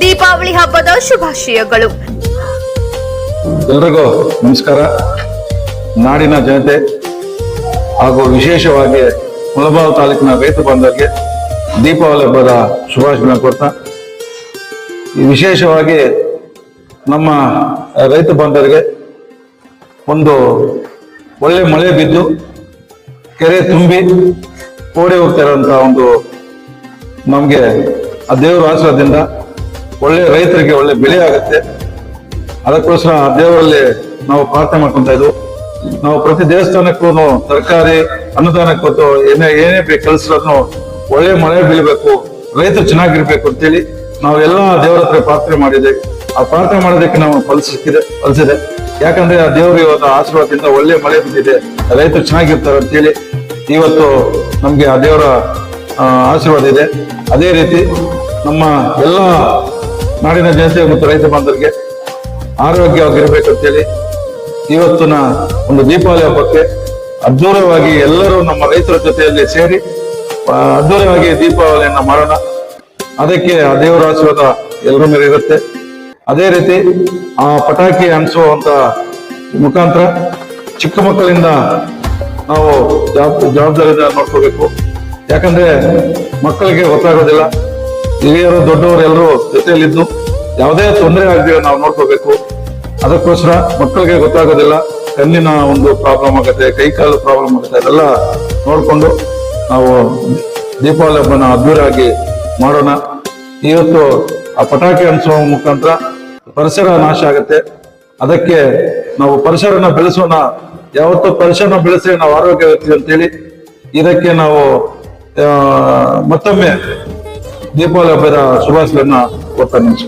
ದೀಪಾವಳಿ ಹಬ್ಬದ ಶುಭಾಶಯಗಳು. ಎಲ್ರಿಗೂ ನಮಸ್ಕಾರ. ನಾಡಿನ ಜನತೆ ಹಾಗೂ ವಿಶೇಷವಾಗಿ ಮುಳಬಾವ್ ತಾಲೂಕಿನ ರೈತ ಬಾಂಧವರಿಗೆ ದೀಪಾವಳಿ ಹಬ್ಬದ ಶುಭಾಶಯ ಕೊಡ್ತಾ ವಿಶೇಷವಾಗಿ ನಮ್ಮ ರೈತ ಬಾಂಧವರಿಗೆ ಒಂದು ಒಳ್ಳೆ ಮಳೆ ಬಿದ್ದು ಕೆರೆ ತುಂಬಿ ಓಡಿ ಹೋಗ್ತಾ ಒಂದು ನಮಗೆ ಆ ದೇವರ ಆಶೀರ್ವಾದದಿಂದ ಒಳ್ಳೆ ರೈತರಿಗೆ ಒಳ್ಳೆ ಬೆಳೆ ಆಗುತ್ತೆ. ಅದಕ್ಕೋಸ್ಕರ ದೇವರಲ್ಲಿ ನಾವು ಪ್ರಾರ್ಥನೆ ಮಾಡ್ಕೊಂತ ಇದ್ವು. ನಾವು ಪ್ರತಿ ದೇವಸ್ಥಾನಕ್ಕೂ ತರಕಾರಿ ಅನುದಾನ ಕೊಟ್ಟು ಏನೇ ಏನೇ ಬೇಕು ಕೆಲಸಗಳನ್ನು ಒಳ್ಳೆ ಮಳೆ ಬೀಳಬೇಕು, ರೈತರು ಚೆನ್ನಾಗಿರ್ಬೇಕು ಅಂತೇಳಿ ನಾವು ಎಲ್ಲ ದೇವರ ಹತ್ರ ಪ್ರಾರ್ಥನೆ ಮಾಡಿದ್ದೇವೆ ಆ ಪ್ರಾರ್ಥನೆ ಮಾಡೋದಕ್ಕೆ ನಾವು ಫಲಿಸಿದೆ ಫಲಿಸಿದೆ ಯಾಕಂದ್ರೆ ಆ ದೇವರು ಇವತ್ತು ಆಶೀರ್ವಾದದಿಂದ ಒಳ್ಳೆ ಮಳೆ ಬಿದ್ದಿದೆ, ರೈತರು ಚೆನ್ನಾಗಿರ್ತಾರೆ ಅಂತೇಳಿ ಇವತ್ತು ನಮ್ಗೆ ಆ ದೇವರ ಆಶೀರ್ವಾದ ಇದೆ. ಅದೇ ರೀತಿ ನಮ್ಮ ಎಲ್ಲ ನಾಡಿನ ಜನತೆ ಮತ್ತು ರೈತ ಬಾಂಧವರಿಗೆ ಆರೋಗ್ಯವಾಗಿರ್ಬೇಕು ಅಂತೇಳಿ ಇವತ್ತಿನ ಒಂದು ದೀಪಾವಳಿ ಹಬ್ಬಕ್ಕೆ ಅದ್ದೂರವಾಗಿ ಎಲ್ಲರೂ ನಮ್ಮ ರೈತರ ಜೊತೆಯಲ್ಲಿ ಸೇರಿ ಅದ್ದೂರವಾಗಿ ದೀಪಾವಳಿಯನ್ನ ಮಾಡೋಣ. ಅದಕ್ಕೆ ಆ ದೇವರ ಆಶೀರ್ವಾದ ಎಲ್ಲರ ಮೇಲೆ ಇರುತ್ತೆ. ಅದೇ ರೀತಿ ಆ ಪಟಾಕಿ ಅನಿಸುವಂತ ಮುಖಾಂತರ ಚಿಕ್ಕ ಮಕ್ಕಳಿಂದ ನಾವು ಜವಾಬ್ ಜವಾಬ್ದಾರಿಯಿಂದ ನೋಡ್ಕೋಬೇಕು. ಯಾಕಂದ್ರೆ ಮಕ್ಕಳಿಗೆ ಗೊತ್ತಾಗೋದಿಲ್ಲ ಹಿರಿಯರು, ದೊಡ್ಡವರು ಎಲ್ಲರೂ ಜೊತೆಯಲ್ಲಿದ್ದು ಯಾವುದೇ ತೊಂದರೆ ಆಗದೆ ನಾವು ನೋಡ್ಕೋಬೇಕು. ಅದಕ್ಕೋಸ್ಕರ ಮಕ್ಕಳಿಗೆ ಗೊತ್ತಾಗೋದಿಲ್ಲ, ಕಣ್ಣಿನ ಒಂದು ಪ್ರಾಬ್ಲಮ್ ಆಗುತ್ತೆ, ಕೈ ಕಾಲು ಪ್ರಾಬ್ಲಮ್ ಆಗುತ್ತೆ, ಅದೆಲ್ಲ ನೋಡಿಕೊಂಡು ನಾವು ದೀಪಾವಳಿ ಹಬ್ಬನ ಅದ್ದೂರಾಗಿ ಮಾಡೋಣ. ಇವತ್ತು ಆ ಪಟಾಕಿ ಅನ್ಸೋ ಮುಖಾಂತರ ಪರಿಸರ ನಾಶ ಆಗುತ್ತೆ. ಅದಕ್ಕೆ ನಾವು ಪರಿಸರನ ಬೆಳೆಸೋಣ. ಯಾವತ್ತೂ ಪರಿಸರನ ಬೆಳೆಸಿ ನಾವು ಆರೋಗ್ಯ ಇರ್ತೀವಿ ಅಂತೇಳಿ ಇದಕ್ಕೆ ನಾವು ಮತ್ತೊಮ್ಮೆ దీపావళి పైన శుభాషులన్న కొత్త నుంచి